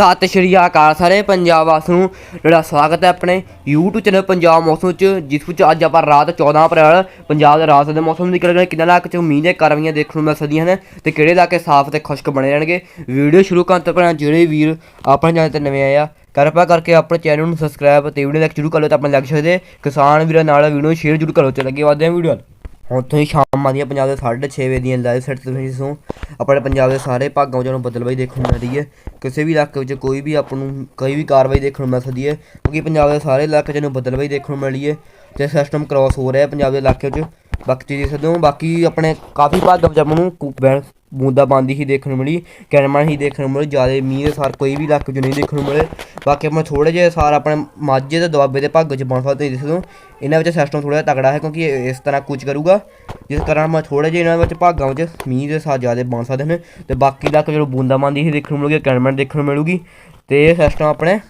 ਸਤਿ ਸ਼੍ਰੀ ਅਕਾਲ ਸਾਰੇ ਪੰਜਾਬ ਵਾਸ ਨੂੰ। ਜਿਹੜਾ ਸਵਾਗਤ ਹੈ ਆਪਣੇ YouTube ਚੈਨਲ ਪੰਜਾਬ ਮੌਸਮ ਚ ਜਿਸ ਵਿੱਚ ਅੱਜ ਆਪਾਂ ਰਾਤ 14 ਅਪ੍ਰੈਲ, ਪੰਜਾਬ ਦੇ ਰਾਤ ਦੇ ਮੌਸਮ ਦੀ ਗੱਲ ਕਰਾਂਗੇ ਕਿੰਨਾ ਲੱਖ ਚ ਮੀਂਹ ਦੀਆਂ ਕਰਵੀਆਂ ਦੇਖਣ ਨੂੰ ਮਿਲ ਸਕਦੀਆਂ ਹਨ ਤੇ ਕਿਹੜੇ ਇਲਾਕੇ ਸਾਫ਼ ਤੇ ਖੁਸ਼ਕ ਬਣੇ ਰਹਿਣਗੇ। ਵੀਡੀਓ ਸ਼ੁਰੂ ਕਰਨ ਤੋਂ ਪਹਿਲਾਂ ਜਿਹੜੇ ਵੀਰ ਆਪਣੇ ਚੈਨਲ ਤੇ ਨਵੇਂ ਆਏ ਆ, ਕਿਰਪਾ ਕਰਕੇ ਆਪਣੇ ਚੈਨਲ ਨੂੰ ਸਬਸਕ੍ਰਾਈਬ ਤੇ ਵੀਡੀਓ ਲਾਈਕ ਜ਼ਰੂਰ ਕਰ ਲਓ ਤਾਂ ਆਪਣੇ ਲੱਗ ਸਕਦੇ ਕਿਸਾਨ ਵੀਰਾਂ ਨਾਲ ਵੀਡੀਓ ਸ਼ੇਅਰ ਜ਼ਰੂਰ ਕਰੋ ਤੇ ਲੱਗੇ ਵਾਦੇ ਵੀਡੀਓ ਹੁਣ ਤੁਸੀਂ ਸ਼ਾਮਾਂ ਦੀਆਂ ਪੰਜਾਬ ਦੇ 6:30 ਵਜੇ ਦੀਆਂ ਲਾਈਵ ਸੈਟ ਤੁਸੀਂ ਸੋ ਆਪਣੇ ਪੰਜਾਬ ਦੇ ਸਾਰੇ ਭਾਗਾਂ ਵਿੱਚੋਂ ਬਦਲਵਾਈ ਦੇਖਣ ਨੂੰ ਮਿਲ ਰਹੀ ਹੈ। ਕਿਸੇ ਵੀ ਇਲਾਕੇ ਵਿੱਚ ਕੋਈ ਵੀ ਆਪ ਨੂੰ ਕੋਈ ਵੀ ਕਾਰਵਾਈ ਦੇਖਣ ਨੂੰ ਮਿਲ ਸਕਦੀ ਹੈ। ਕਿਉਂਕਿ ਪੰਜਾਬ ਦੇ ਸਾਰੇ ਇਲਾਕੇ 'ਚ ਨੂੰ ਬਦਲਵਾਈ ਦੇਖਣ ਨੂੰ ਮਿਲੀ ਹੈ। ਤੇ ਸਿਸਟਮ ਕ੍ਰਾਸ ਹੋ ਰਿਹਾ ਪੰਜਾਬ ਦੇ ਇਲਾਕੇ 'ਚ। ਬਾਕੀ ਤੁਸੀਂ ਦੇਖ ਬਾਕੀ ਆਪਣੇ ਕਾਫੀ ਭਾਗਾਂ ਵਿੱਚ ਆਪਾਂ ਨੂੰ ਕੁ- ਬੈ- ਬੂੰਦਾ ਹੀ ਦੇਖਣ ਨੂੰ ਮਿਲੀ ਕੈਨਮਾ ਹੀ ਦੇਖਣ ਨੂੰ ਮਿਲੀ, ਜ਼ਿਆਦਾ ਮੀਂਹ ਦੇ ਸਾਰ ਕੋਈ ਵੀ ਇਲਾਕੇ 'ਚ ਨਹੀਂ ਦੇਖਣ ਨੂੰ ਮਿਲੇ। ਬਾਕੀ ਆਪਾਂ ਥੋੜੇ ਜਿਹੇ ਸਾਰ ਆਪਣੇ ਮਾਝੇ ਤੇ ਦੁਆਬੇ ਦੇ ਭਾਗ 'ਚ ਬਣ ਸਕਦੇ ਦੇਖ ਸਕਦੇ ਹੋ। ਇਹਨਾਂ ਵਿੱਚ ਸਿਸਟਮ ਥੋੜਾ ਜਿਹਾ ਤਕੜਾ ਹੈ ਕਿਉਂਕਿ ਇਸ ਤਰ੍ਹਾਂ ਕੁਝ ਕਰੂਗਾ। ਜਿਸ ਕਾਰਨ ਮੈਂ ਥੋੜੇ ਜਿਹੇ ਇਹਨਾਂ ਵਿੱਚ ਭਾਗਾਂ ਵਿੱਚ ਮੀਂਹ ਦੇ ਸਾਰ ਜ਼ਿਆਦਾ ਬਣ ਸਕਦੇ ਹਨ ਤੇ ਬਾਕੀ ਇਲਾਕੇ ਜਦੋਂ ਬੂੰਦਾ ਬਾਂਦੀ ਹੀ ਦੇਖਣ ਨੂੰ ਮਿਲੂਗੀ ਕੈਨਮਾ ਦੇਖਣ ਨੂੰ ਮਿਲੂਗੀ। ਤੇ ਇਹ ਸਿਸਟਮ ਆਪਣੇ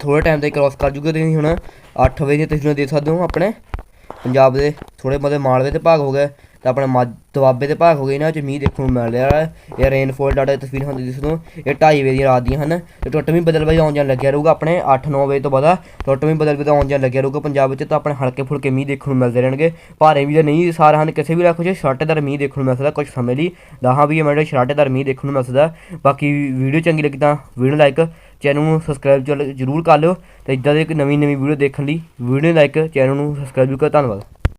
ਥੋੜੇ ਟਾਈਮ 'ਤੇ ਕ੍ਰਾਸ ਕਰ ਜੂਗਾ ਤੁਸੀਂ ਹੁਣ 8 ਵਜੇ ਦੀਆਂ ਤਸਵੀਰਾਂ ਦੇਖ ਸਕਦੇ ਹੋ ਆਪਣੇ ਪੰਜਾਬ ਦੇ ਥੋੜੇ ਬਹੁਤੇ ਮਾਲਵੇ ਦੇ ਭਾਗ ਹੋ ਗਏ। ਤਾਂ ਆਪਣੇ ਮੱਝ ਦੁਆਬੇ ਦੇ ਭਾਗ ਹੋ ਗਏ ਇਹਨਾਂ 'ਚ ਮੀਂਹ ਦੇਖਣ ਨੂੰ ਮਿਲ ਰਿਹਾ ਹੈ। ਇਹ ਰੇਨਫੋਲ ਡਾਟਾ ਤਸਵੀਰ ਹੁੰਦੀ ਜਿਸ ਨੂੰ ਇਹ 2:30 ਵਜੇ ਦੀਆਂ ਰਾਤ ਦੀਆਂ ਹਨ। ਤੇ ਟੁੱਟਵੀਂ ਬਦਲ ਵਜੇ ਆਉਣ ਜਾਣ ਲੱਗਿਆ ਰਹੂਗਾ ਆਪਣੇ 8-9 ਵਜੇ ਤੋਂ ਬਾਅਦ। ਟੁੱਟਵੀਂ ਬਦਲ ਵਜੇ ਆਉਣ ਜਾਣ ਲੱਗਿਆ ਰਹੂਗਾ ਪੰਜਾਬ ਵਿੱਚ, ਤਾਂ ਆਪਣੇ ਹਲਕੇ ਫੁਲਕੇ ਮੀਂਹ ਦੇਖਣ ਨੂੰ ਮਿਲਦੇ ਰਹਿਣਗੇ। ਭਾਰੇ ਵੀ ਤਾਂ ਨਹੀਂ ਸਾਰ ਹਨ, ਕਿਸੇ ਵੀ ਇਲਾਕੇ 'ਚ ਛਾਟੇਦਾਰ ਮੀਂਹ ਦੇਖਣ ਨੂੰ ਮਿਲ ਸਕਦਾ ਕੁਝ ਸਮੇਂ ਲਈ। ਦਸਾਂ ਵੀ ਮਿੰਟ ਛਾਟੇਦਾਰ ਮੀਂਹ ਦੇਖਣ ਨੂੰ ਮਿਲ ਸਕਦਾ। ਬਾਕੀ ਵੀਡੀਓ ਚੰਗੀ ਲੱਗੀ ਤਾਂ ਵੀਡੀਓ ਲਾਈਕ ਚੈਨਲ ਨੂੰ ਸਬਸਕ੍ਰਾਈਬ ਜ਼ਰੂਰ ਕਰ ਲਿਓ। ਤੇ ਇਦਾਂ ਦੇ ਇੱਕ ਨਵੀਂ ਨਵੀਂ ਵੀਡੀਓ ਦੇਖਣ ਲਈ ਵੀਡੀਓ ਲਾਈਕ ਚੈਨਲ ਨੂੰ ਸਬਸਕ੍ਰਾਈਬ ਵੀ ਕਰੋ। ਧੰਨਵਾਦ।